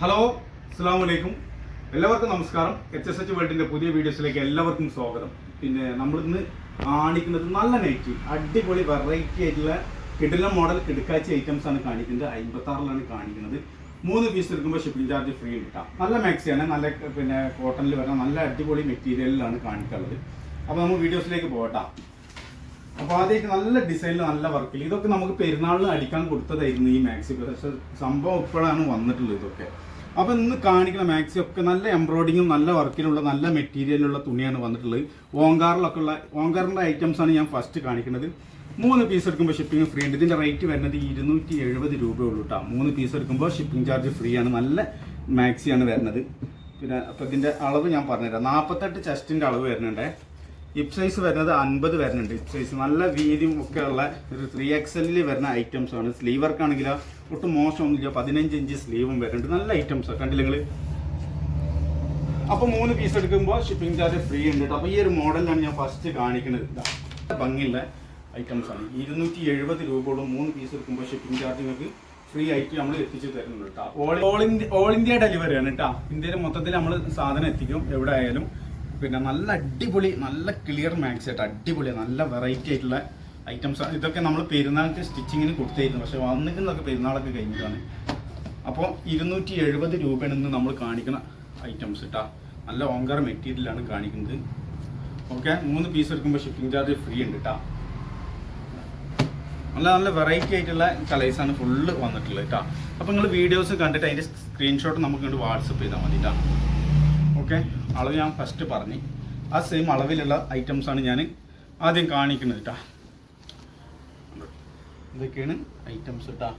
Hello അസ്സാം വലൈക്കും എല്ലാവർക്കും നമസ്കാരം. എച്ച് എസ് എച്ച് വേൾഡിന്റെ പുതിയ വീഡിയോസിലേക്ക് എല്ലാവർക്കും സ്വാഗതം. പിന്നെ നമ്മളിന്ന് കാണിക്കുന്നത് നല്ല നൈറ്റി അടിപൊളി വെറൈറ്റി ആയിട്ടുള്ള കിടില മോഡൽ കിടക്കാച്ചി ഐറ്റംസ് ആണ് കാണിക്കുന്നത്. അമ്പത്തി ആറിലാണ് കാണിക്കുന്നത്. മൂന്ന് പീസ് എടുക്കുമ്പോൾ ഷിപ്പിംഗ് ചാർജ് ഫ്രീ കിട്ടാം നല്ല മാക്സിയാണ് നല്ല പിന്നെ കോട്ടണിൽ വരുന്ന നല്ല അടിപൊളി മെറ്റീരിയലിലാണ് കാണിക്കാനുള്ളത്. അപ്പോൾ നമ്മൾ വീഡിയോസിലേക്ക് പോകട്ടാം അപ്പോൾ ആദ്യമായിട്ട് നല്ല ഡിസൈനിൽ നല്ല വർക്കിൽ ഇതൊക്കെ നമുക്ക് പെരുന്നാളിന് അടിക്കാൻ കൊടുത്തതായിരുന്നു ഈ മാക്സി പക്ഷേ സംഭവം ഇപ്പോഴാണ് വന്നിട്ടുള്ളത് ഇതൊക്കെ. അപ്പോൾ ഇന്ന് കാണിക്കുന്ന മാക്സി ഒക്കെ നല്ല എംബ്രോയിഡിങ്ങും നല്ല വർക്കിലുള്ള നല്ല മെറ്റീരിയലുള്ള തുണിയാണ് വന്നിട്ടുള്ളത്. ഓങ്കാറിലൊക്കെ ഉള്ള ഓങ്കാറിന്റെ ഐറ്റംസ് ആണ് ഞാൻ ഫസ്റ്റ് കാണിക്കുന്നത്. മൂന്ന് പീസ് എടുക്കുമ്പോൾ ഷിപ്പിംഗ് ഫ്രീ ഉണ്ട്. ഇതിന്റെ റേറ്റ് വരുന്നത് ഇരുന്നൂറ്റി എഴുപത് രൂപയേ ഉള്ളൂ കേട്ടോ മൂന്ന് പീസ് എടുക്കുമ്പോൾ ഷിപ്പിംഗ് ചാർജ് ഫ്രീ ആണ്. നല്ല മാക്സിയാണ് വരുന്നത്. പിന്നെ അപ്പോൾ ഇതിന്റെ അളവ് ഞാൻ പറഞ്ഞുതരാം. നാൽപ്പത്തെട്ട് ചെസ്റ്റിന്റെ അളവ് വരുന്നുണ്ടേ. ഹിപ്പ് സൈസ് വരുന്നത് അൻപത് വരുന്നുണ്ട്. Hip size. നല്ല വീതിയും ഒക്കെ ഉള്ള ഒരു ത്രീ എക്സലിൽ വരുന്ന ഐറ്റംസ് ആണ്. സ്ലീവ് വർക്ക് ആണെങ്കിൽ ഒട്ടും മോശമൊന്നുമില്ല. പതിനഞ്ച് ഇഞ്ച് സ്ലീവും വരുന്നുണ്ട്. നല്ല ഐറ്റംസ് കണ്ടില്ല നിങ്ങൾ അപ്പോൾ മൂന്ന് പീസ് എടുക്കുമ്പോൾ ഷിപ്പിംഗ് ചാർജ് ഫ്രീ ഉണ്ട് അപ്പൊ അപ്പോൾ ഈ ഒരു മോഡലിലാണ് ഞാൻ ഫസ്റ്റ് കാണിക്കുന്നത്. ഭംഗിയുള്ള ഐറ്റംസ് ആണ്. ഇരുന്നൂറ്റി എഴുപത് രൂപയോളം മൂന്ന് പീസ് എടുക്കുമ്പോൾ ഷിപ്പിംഗ് ചാർജ് നിങ്ങൾക്ക് ഫ്രീ ആയിട്ട് നമ്മൾ എത്തിച്ചു തരുന്നുണ്ട് all India all India delivery ആണ് കേട്ടോ ഇന്ത്യയിൽ മൊത്തത്തിൽ നമ്മൾ സാധനം എത്തിക്കും. എവിടെ ആയാലും. പിന്നെ നല്ല അടിപൊളി നല്ല ക്ലിയർ മാക്സ് ആയിട്ട് അടിപൊളി നല്ല വെറൈറ്റി ആയിട്ടുള്ള ഐറ്റംസ് ഇതൊക്കെ നമ്മൾ പെരുന്നാൾക്ക് സ്റ്റിച്ചിങ്ങിന് കൊടുത്തായിരുന്നു പക്ഷെ വന്നിക്കുന്നതൊക്കെ പെരുന്നാളൊക്കെ കഴിഞ്ഞിട്ടാണ്. അപ്പോൾ ഇരുന്നൂറ്റി എഴുപത് രൂപയാണ് ഇന്ന് നമ്മൾ കാണിക്കുന്ന ഐറ്റംസ് കേട്ടോ നല്ല ഓങ്കർ മെറ്റീരിയലാണ് കാണിക്കുന്നത്. ഓക്കെ? മൂന്ന് പീസ് എടുക്കുമ്പോൾ ഷിപ്പിംഗ് ചാർജ് ഫ്രീ ഉണ്ട് കേട്ടോ നല്ല നല്ല വെറൈറ്റി ആയിട്ടുള്ള കളേഴ്സാണ് ഫുള്ള് വന്നിട്ടുള്ളത് കേട്ടോ അപ്പോൾ നിങ്ങൾ വീഡിയോസ് കണ്ടിട്ട് അതിന്റെ സ്ക്രീൻഷോട്ട് നമുക്ക് ഇങ്ങോട്ട് വാട്സപ്പ് ചെയ്താൽ മതി കേട്ടോ ഓക്കെ? അളവ് ഞാൻ ഫസ്റ്റ് പറഞ്ഞു. ആ സെയിം അളവിലുള്ള ഐറ്റംസ് ആണ് ഞാൻ ആദ്യം കാണിക്കുന്നത് കേട്ടോ ഇതൊക്കെയാണ് ഐറ്റംസ് കേട്ടോ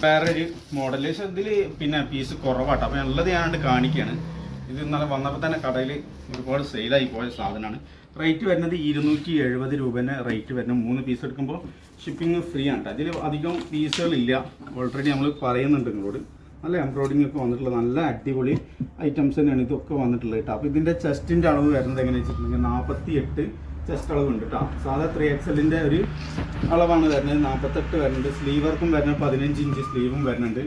വേറൊരു മോഡൽ പക്ഷെ ഇതിൽ പിന്നെ പീസ് കുറവാട്ടോ. അപ്പം ഉള്ളത് ഞാനത് കാണിക്കുകയാണ് ഇത് ഇന്നലെ വന്നപ്പോൾ തന്നെ കടയിൽ ഒരുപാട് സെയിലായി പോയ സാധനമാണ്. റേറ്റ് വരുന്നത് ഇരുന്നൂറ്റി എഴുപത് രൂപേന്റെ റേറ്റ് വരുന്നത്. മൂന്ന് പീസ് എടുക്കുമ്പോൾ ഷിപ്പിംഗ് ഫ്രീ ആണ് അതിൽ അധികം പീസുകളില്ല ഓൾറെഡി നമ്മൾ പറയുന്നുണ്ട് നിങ്ങളോട്. നല്ല എംബ്രോയിഡിംഗ് ഒക്കെ വന്നിട്ടുള്ള നല്ല അടിപൊളി ഐറ്റംസ് തന്നെയാണ് ഇതൊക്കെ വന്നിട്ടുള്ളത് കേട്ടോ അപ്പോൾ ഇതിന്റെ ചെസ്റ്റിന്റെ അളവ് വരുന്നത് എങ്ങനെയാണെന്ന് വെച്ചിട്ടുണ്ടെങ്കിൽ നാൽപ്പത്തി എട്ട് ചെസ്റ്റ് അളവ് ഉണ്ട് കേട്ടോ സാധാ ത്രീ എക്സലിന്റെ ഒരു അളവാണ് വരുന്നത്. നാൽപ്പത്തെട്ട് വരുന്നുണ്ട്. സ്ലീവർക്കും വരുന്നത് പതിനഞ്ച് ഇഞ്ച് സ്ലീവും വരുന്നുണ്ട്.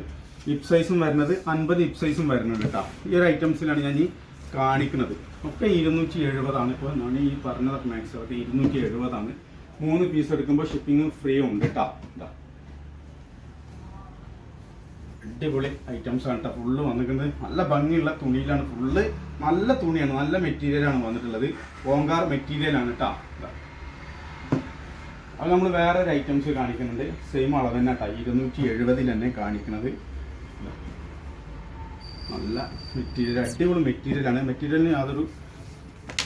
ഹിപ്പ് സൈസും വരുന്നത് അൻപത് ഹിപ്പ് സൈസും വരുന്നുണ്ട് കേട്ടോ ഈ ഒരു ഐറ്റംസിലാണ് ഞാൻ ഈ കാണിക്കുന്നത്. ഒക്കെ ഇരുന്നൂറ്റി എഴുപതാണ്. ഇപ്പോൾ ഞാൻ ഈ പറഞ്ഞതൊക്കെ മാക്സ് ഇരുന്നൂറ്റി എഴുപതാണ്. മൂന്ന് പീസ് എടുക്കുമ്പോൾ ഷിപ്പിംഗ് ഫ്രീ ഉണ്ട് കേട്ടോ ഇതാ അടിപൊളി ഐറ്റംസ് ആണ് കേട്ടോ ഫുള്ള് വന്നിരിക്കുന്നത്. നല്ല ഭംഗിയുള്ള തുണിയിലാണ്. ഫുള്ള് നല്ല തുണിയാണ്. നല്ല മെറ്റീരിയലാണ് വന്നിട്ടുള്ളത്. ഓങ്കാർ മെറ്റീരിയലാണ് കേട്ടോ. അത് നമ്മൾ വേറെ ഒരു ഐറ്റംസ് കാണിക്കുന്നുണ്ട്. സെയിം അളവ് തന്നെ കേട്ടോ ഇരുന്നൂറ്റി എഴുപതിൽ തന്നെ കാണിക്കുന്നത്. നല്ല മെറ്റീരിയൽ അടിപൊളി മെറ്റീരിയലാണ് മെറ്റീരിയലിന് യാതൊരു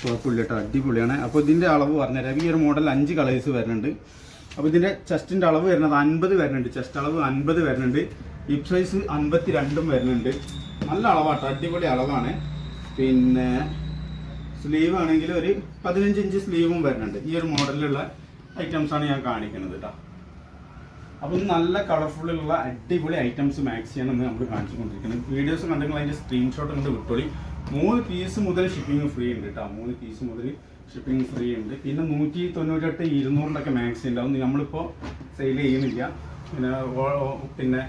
കുഴപ്പമില്ല കേട്ടോ അടിപൊളിയാണ്. അപ്പോൾ ഇതിന്റെ അളവ് പറഞ്ഞുതരാം ഈ ഒരു മോഡൽ അഞ്ച് കളേഴ്സ് വരുന്നുണ്ട്. അപ്പോൾ ഇതിന്റെ ചെസ്റ്റിന്റെ അളവ് വരുന്നത് അൻപത് വരുന്നുണ്ട്. ചെസ്റ്റ് അളവ് അൻപത് വരുന്നുണ്ട്. ഹിപ് സൈസ് അൻപത്തി രണ്ടും വരുന്നുണ്ട്. നല്ല അളവാട്ടോ. അടിപൊളി അളവാണ്. പിന്നെ സ്ലീവ് ആണെങ്കിൽ ഒരു പതിനഞ്ച് ഇഞ്ച് സ്ലീവും വരുന്നുണ്ട്. ഈ ഒരു മോഡലിലുള്ള ഐറ്റംസാണ് ഞാൻ കാണിക്കുന്നത് കേട്ടോ അപ്പം ഇത് നല്ല കളർഫുള്ളിലുള്ള അടിപൊളി ഐറ്റംസ് മാക്സിയാണ് നമ്മൾ കാണിച്ചുകൊണ്ടിരിക്കുന്നത് വീഡിയോസ് കണ്ടെങ്കിൽ അതിന്റെ സ്ക്രീൻഷോട്ട് കൊണ്ട് വിട്ടോളി. മൂന്ന് പീസ് മുതൽ ഷിപ്പിംഗ് ഫ്രീ ഉണ്ട് കേട്ടോ മൂന്ന് പീസ് മുതൽ ഷിപ്പിംഗ് ഫ്രീ ഉണ്ട്. പിന്നെ നൂറ്റി തൊണ്ണൂറ്റെട്ട് ഇരുന്നൂറിന്റെയൊക്കെ മാക്സി ഉണ്ടാവും നമ്മളിപ്പോൾ സെയിൽ ചെയ്യുന്നില്ല. പിന്നെ പിന്നെ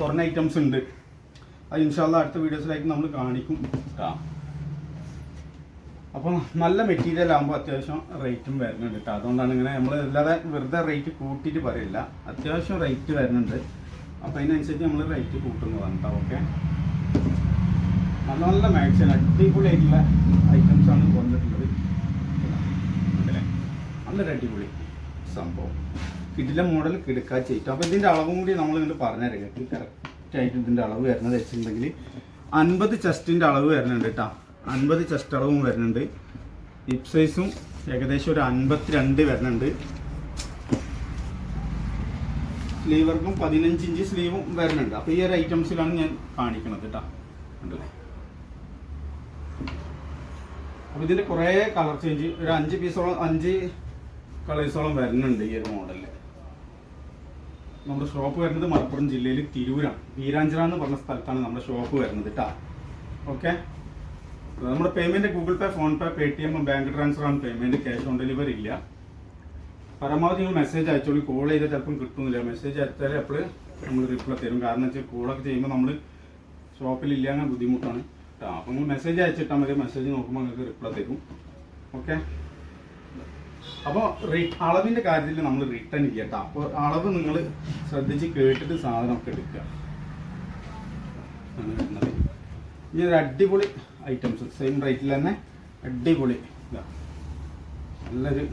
കുറഞ്ഞ ഐറ്റംസ് ഉണ്ട്. അത് ഇൻഷാല്ല അടുത്ത വീഡിയോസിലേക്ക് നമ്മൾ കാണിക്കും കേട്ടോ അപ്പം നല്ല മെറ്റീരിയൽ ആകുമ്പോൾ അത്യാവശ്യം റേറ്റും വരുന്നുണ്ട് കേട്ടോ അതുകൊണ്ടാണ് ഇങ്ങനെ നമ്മൾ അല്ലാതെ വെറുതെ റേറ്റ് കൂട്ടിയിട്ട് പറയില്ല. അത്യാവശ്യം റേറ്റ് വരുന്നുണ്ട്. അപ്പോൾ അതിനനുസരിച്ച് നമ്മൾ റേറ്റ് കൂട്ടുന്നതാണ് കേട്ടോ ഓക്കെ നല്ല നല്ല മാക്സിമം അടിപൊളി ആയിട്ടുള്ള ഐറ്റംസ് ആണ് വന്നിട്ടുള്ളത്. കണ്ടില്ലേ? നല്ലൊരു അടിപൊളി സംഭവം. ഇതിലെ മോഡൽ കിടക്കാ ചെയ്തിട്ട് അപ്പോൾ ഇതിന്റെ അളവും കൂടി നമ്മൾ ഇങ്ങോട്ട് പറഞ്ഞുതരാം. കേട്ടോ കറക്റ്റായിട്ട് ഇതിന്റെ അളവ് വരുന്നത് വെച്ചിട്ടുണ്ടെങ്കിൽ അൻപത് ചെസ്റ്റിന്റെ അളവ് വരുന്നുണ്ട് കേട്ടോ അൻപത് ചെസ്റ്റ് അളവും വരുന്നുണ്ട്. ഹിപ് സൈസും ഏകദേശം ഒരു അൻപത്തിരണ്ട് വരുന്നുണ്ട്. സ്ലീവർക്കും പതിനഞ്ച് ഇഞ്ച് സ്ലീവും വരുന്നുണ്ട്. അപ്പോൾ ഈ ഒരു ഐറ്റംസിലാണ് ഞാൻ കാണിക്കുന്നത് കേട്ടോ കണ്ടല്ലേ? അപ്പോൾ ഇതിന്റെ കുറേ കളർ ചേഞ്ച് ഒരു അഞ്ച് പീസോളം അഞ്ച് കളേഴ്സോളം വരുന്നുണ്ട് ഈ ഒരു മോഡലിൽ നമ്മുടെ ഷോപ്പ് വരുന്നത് മലപ്പുറം ജില്ലയിൽ തിരൂരാണ്. വീരാഞ്ചിറ എന്ന് പറഞ്ഞ സ്ഥലത്താണ് നമ്മുടെ ഷോപ്പ് വരുന്നത് കേട്ടോ ഓക്കെ? നമ്മുടെ payment Google Pay PhonePe Paytm bank transfer ആണ് പേയ്മെന്റ്. ക്യാഷ് ഓൺ ഡെലിവറി ഇല്ല. പരമാവധി നിങ്ങൾ മെസ്സേജ് അയച്ചോളൂ. കോൾ ചെയ്താൽ ചിലപ്പം കിട്ടുന്നില്ല. മെസ്സേജ് അയച്ചാൽ അപ്പോൾ നമ്മൾ റിപ്ലൈ തരും. കാരണം വെച്ചാൽ കോളൊക്കെ ചെയ്യുമ്പോൾ നമ്മൾ ഷോപ്പിൽ അങ്ങനെ ബുദ്ധിമുട്ടാണ്. അപ്പോൾ നിങ്ങൾ മെസ്സേജ് അയച്ചിട്ടാൽ മതി. മെസ്സേജ് നോക്കുമ്പോൾ നിങ്ങൾക്ക് റിപ്ലൈ തരും. ഓക്കെ അപ്പോൾ അളവിന്റെ കാര്യത്തിൽ നമ്മൾ റിട്ടേൺ ഇല്ല കേട്ടോ അപ്പോൾ അളവ് നിങ്ങൾ ശ്രദ്ധിച്ച് കേട്ടിട്ട് സാധനമൊക്കെ എടുക്കുക. ഇനി ഒരു അടിപൊളി ഐറ്റംസ് സെയിം റേറ്റിൽ തന്നെ അടിപൊളി നല്ലൊരു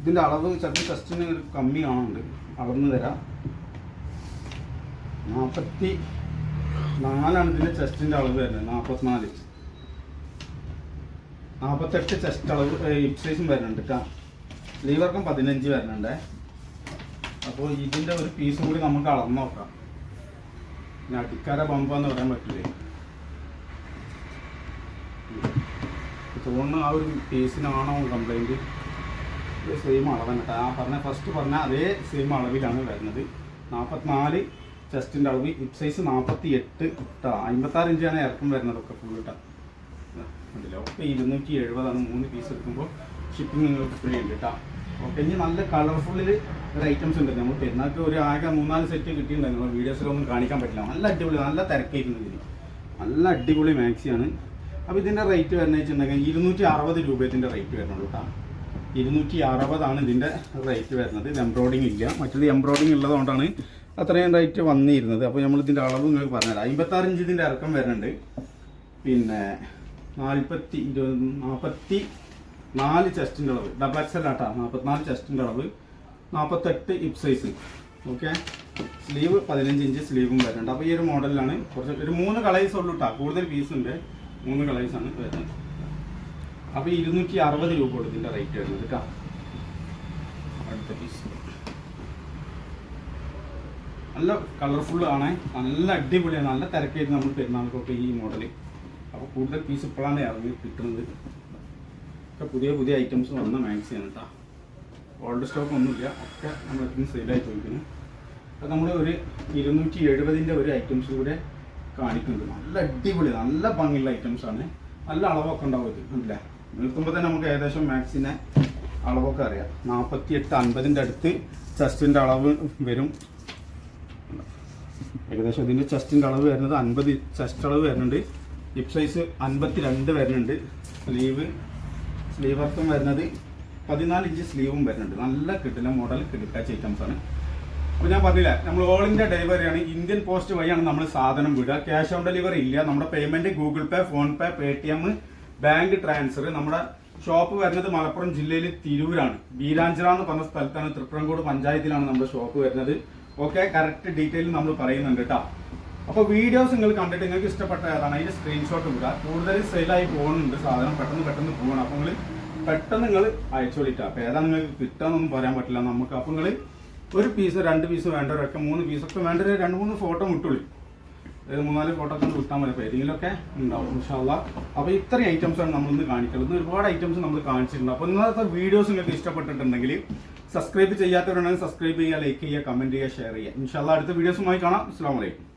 ഇതിന്റെ അളവ് ചിലപ്പോൾ ടെസ്റ്റിന് കമ്മി കാണുന്നുണ്ട് അളന്ന് തരാം. നാൽപ്പത്തി നാലാണ് ഇതിന്റെ ചെസ്റ്റിന്റെ അളവ് വരുന്നത്. നാൽപ്പത്തിനാല് നാൽപ്പത്തെട്ട് ചെസ്റ്റ് അളവ് ഹിപ് സൈസും വരുന്നുണ്ട് കേട്ടോ ലീവർക്കും പതിനഞ്ച് വരുന്നുണ്ട്. അപ്പോൾ ഇതിന്റെ ഒരു പീസും കൂടി നമുക്ക് അളന്ന് നോക്കാം. പിന്നെ അടിക്കാര ബമ്പാന്ന് പറയാൻ പറ്റില്ലേ? തോന്നുന്നു ആ ഒരു പീസിനാണോ കംപ്ലൈന്റ് സെയിം കേട്ടോ ആ പറഞ്ഞ ഫസ്റ്റ് പറഞ്ഞ അതേ സെയിം അളവിലാണ് വരുന്നത്. നാൽപ്പത്തിനാല് ചെസ്റ്റിന്റെ അളവ് ഹിപ് സൈസ് നാൽപ്പത്തി എട്ട് കേട്ടോ അമ്പത്താറ് ഇഞ്ചാണ് ഇറക്കം വരുന്നത് ഒക്കെ ഫുൾ ഓക്കെ ഇരുന്നൂറ്റി എഴുപതാണ് മൂന്ന് പീസ് എടുക്കുമ്പോൾ ഷിപ്പിംഗ് നിങ്ങൾക്ക് ഫ്രീ ഉണ്ട് കേട്ടോ ഓക്കെ ഇനി നല്ല കളർഫുള്ളിൽ ഒരു ഐറ്റംസ് ഉണ്ട്. നമ്മൾ പെരുന്നാൾക്ക് ഒരു ആകെ മൂന്നാൽ സെറ്റ് കിട്ടിയിട്ടുണ്ടായിരുന്നു നമ്മൾ വീഡിയോസിലൊന്നും കാണിക്കാൻ പറ്റില്ല. നല്ല അടിപൊളി നല്ല തിരക്കായിരുന്നു ഇതിന്. നല്ല അടിപൊളി മാക്സിയാണ് അപ്പോൾ ഇതിന്റെ റേറ്റ് വരുന്നത് വെച്ചിട്ടുണ്ടെങ്കിൽ ഇരുന്നൂറ്റി അറുപത് രൂപ ഇതിന്റെ റേറ്റ് വരുന്നുള്ളൂ കേട്ടോ ഇരുന്നൂറ്റി അറുപതാണ് ഇതിന്റെ റേറ്റ് വരുന്നത്. എംബ്രോയിഡിങ് ഇല്ല. മറ്റേത് എംബ്രോയിഡിങ് ഉള്ളതുകൊണ്ടാണ് അത്രയും റേറ്റ് വന്നിരുന്നത്. അപ്പോൾ നമ്മൾ ഇതിന്റെ അളവ് നിങ്ങൾക്ക് പറഞ്ഞുതരാം. അമ്പത്താറ് ഇഞ്ച് ഇതിന്റെ ഇറക്കം വരുന്നുണ്ട്. പിന്നെ നാൽപ്പത്തി നാൽപ്പത്തി നാല് ചെസ്റ്റിന്റെ അളവ്. ഡബിൾ എക്സ് എൽ ആട്ടാ. നാൽപ്പത്തിനാല് ചെസ്റ്റിന്റെ അളവ്. നാൽപ്പത്തെട്ട് ഇപ് സൈസ് ഓക്കെ സ്ലീവ് പതിനഞ്ച് ഇഞ്ച് സ്ലീവും വരുന്നുണ്ട്. അപ്പോൾ ഈ ഒരു മോഡലിലാണ് കുറച്ച് ഒരു മൂന്ന് കളേഴ്സ് ഉള്ളൂ കേട്ടോ കൂടുതൽ പീസ് ഉണ്ട്. മൂന്ന് കളേഴ്സാണ് വരുന്നത്. അപ്പോൾ ഇരുന്നൂറ്റി അറുപത് രൂപ ഇതിന്റെ റേറ്റ് വരുന്നത് കേട്ടോ അടുത്ത പീസ് നല്ല കളർഫുൾ ആണ്. നല്ല അടിപൊളിയാണ്. നല്ല തിരക്കായിരുന്നു നമ്മൾ പെരുന്നാൾക്കൊക്കെ ഈ മോഡൽ അപ്പോൾ കൂടുതൽ പീസ് ഇപ്പോഴാണ് ഇറങ്ങി കിട്ടുന്നത്. ഒക്കെ പുതിയ പുതിയ ഐറ്റംസ് വന്ന മാക്സിയാണ് കേട്ടോ ഓൾഡ് സ്റ്റോക്ക് ഒന്നുമില്ല. ഒക്കെ നമ്മൾ എത്തുന്ന സെയിലായി ചോദിക്കുന്നു അപ്പോൾ നമ്മൾ ഒരു ഇരുന്നൂറ്റി എഴുപതിന്റെ ഒരു ഐറ്റംസ് കൂടെ കാണിക്കുന്നുണ്ട്. നല്ല അടിപൊളി നല്ല ഭംഗിയുള്ള ഐറ്റംസ് ആണ്. നല്ല അളവൊക്കെ ഉണ്ടാവും ഇത്. അല്ലേ? നിൽക്കുമ്പോൾ തന്നെ നമുക്ക് ഏകദേശം മാക്സിനെ അളവൊക്കെ അറിയാം. നാൽപ്പത്തി എട്ട് അൻപതിന്റെ അടുത്ത് ചെസ്റ്റിന്റെ അളവ് വരും. ഏകദേശം ഇതിന്റെ ചെസ്റ്റിന്റെ അളവ് വരുന്നത് അൻപത് ചെസ്റ്റ് അളവ് വരുന്നുണ്ട്. ഹിപ് സൈസ് അൻപത്തി രണ്ട് വരുന്നുണ്ട് സ്ലീവ് സ്ലീവ് അർത്ഥം വരുന്നത് പതിനാല് ഇഞ്ച് സ്ലീവും വരുന്നുണ്ട്. നല്ല കിട്ടില്ല മോഡൽ കിടക്കാച്ച ആണ്. അപ്പോൾ ഞാൻ പറഞ്ഞില്ല നമ്മൾ ഓൾ ഇന്ത്യ ഡെലിവറിയാണ് ഇന്ത്യൻ പോസ്റ്റ് വഴിയാണ് നമ്മൾ സാധനം വിടുക. ക്യാഷ് ഓൺ ഡെലിവറി ഇല്ല. നമ്മുടെ payment Google Pay PhonePe Paytm bank transfer നമ്മുടെ ഷോപ്പ് വരുന്നത് മലപ്പുറം ജില്ലയിൽ തിരൂരാണ്. ബീരാഞ്ചിറ എന്ന് പറഞ്ഞ സ്ഥലത്താണ്. തൃപ്രംകോട് പഞ്ചായത്തിലാണ് നമ്മുടെ ഷോപ്പ് വരുന്നത്. ഓക്കെ കറക്റ്റ് ഡീറ്റെയിൽ നമ്മൾ പറയുന്നുണ്ട് കേട്ടോ അപ്പോൾ വീഡിയോസ് നിങ്ങൾ കണ്ടിട്ട് നിങ്ങൾക്ക് ഇഷ്ടപ്പെട്ട ഏതാണ്? അതിന്റെ സ്ക്രീൻഷോട്ട് വിടുക കൂടുതൽ സെയിലായി പോകുന്നുണ്ട് സാധനം പെട്ടെന്ന് പെട്ടെന്ന് പോകണം അപ്പോൾ നിങ്ങൾ പെട്ടെന്ന് നിങ്ങൾ അയച്ചോളിട്ടാ അപ്പോൾ ഏതാ നിങ്ങൾക്ക് കിട്ടാന്നൊന്നും പറയാൻ പറ്റില്ല നമുക്ക്. അപ്പോൾ നിങ്ങൾ ഒരു പീസ് രണ്ട് പീസ് വേണ്ടവരൊക്കെ മൂന്ന് പീസൊക്കെ വേണ്ടവർ രണ്ട് മൂന്ന് ഫോട്ടോ വിട്ടുള്ളൂ ഒരു മൂന്നാൽ ഫോട്ടോ ഒക്കെ വിട്ടാൽ മതി. അപ്പോൾ ഏതെങ്കിലുമൊക്കെ ഉണ്ടാവും ഇൻഷാല്ല അപ്പോൾ ഇത്രയും ഐറ്റംസ് ആണ് നമ്മളിന്ന് കാണിക്കുന്നത് ഒരുപാട് ഐറ്റംസ് നമ്മൾ കാണിച്ചിട്ടുണ്ട്. അപ്പോൾ ഇന്നത്തെ വീഡിയോസ് നിങ്ങൾക്ക് ഇഷ്ടപ്പെട്ടിട്ടുണ്ടെങ്കിൽ സബ്സ്ക്രൈബ് ചെയ്യാത്തവരുണ്ടെങ്കിൽ സബ്സ്ക്രൈബ് ചെയ്യുക ലൈക്ക് ചെയ്യുക കമന്റ് ചെയ്യുക ഷെയർ ചെയ്യുക. ഇൻഷാല്ല അടുത്ത വീഡിയോസുമായി കാണാം. അസ്സാം വലൈക്കും